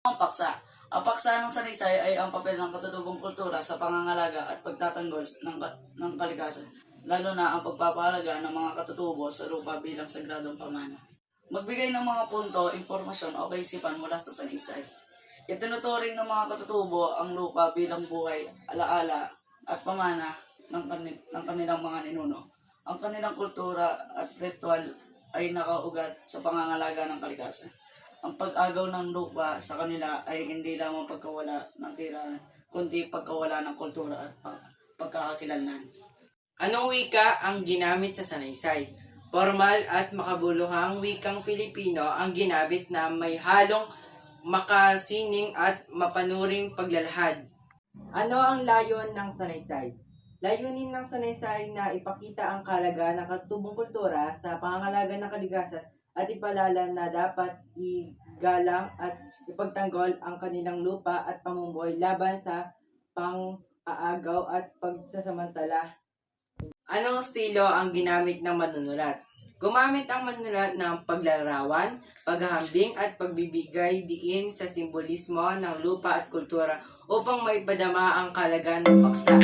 Ang paksa. Ang paksa ng sanaysay ay ang papel ng katutubong kultura sa pangangalaga at pagtatanggol ng, ng kalikasan, lalo na ang pagpapahalaga ng mga katutubo sa lupa bilang sagradong pamana. Magbigay ng mga punto, impormasyon o kaisipan mula sa sanaysay. Itinuturing ng mga katutubo ang lupa bilang buhay, alaala at pamana ng, kani- ng kanilang mga ninuno. Ang kanilang kultura at ritual ay nakaugat sa pangangalaga ng kalikasan. Ang pag-agaw ng lupa sa kanila ay hindi lamang pagkawala ng tirahan, kundi pagkawala ng kultura at pag- pagkakakilanlan. Anong wika ang ginamit sa sanaysay? Formal at makabuluhang wikang Pilipino ang ginamit na may halong makasining at mapanuring paglalahad. Ano ang layon ng sanaysay? Layunin ng sanaysay na ipakita ang kalaga ng katubong kultura sa pangangalaga ng kaligasan at ipalala na dapat igalang at ipagtanggol ang kanilang lupa at pamumuhay laban sa pang-aagaw at pagsasamantala Anong estilo ang ginamit ng manunulat? Gumamit ang manunulat ng paglalarawan, paghahambing at pagbibigay diin sa simbolismo ng lupa at kultura upang maipadama ang kalagan ng paksa.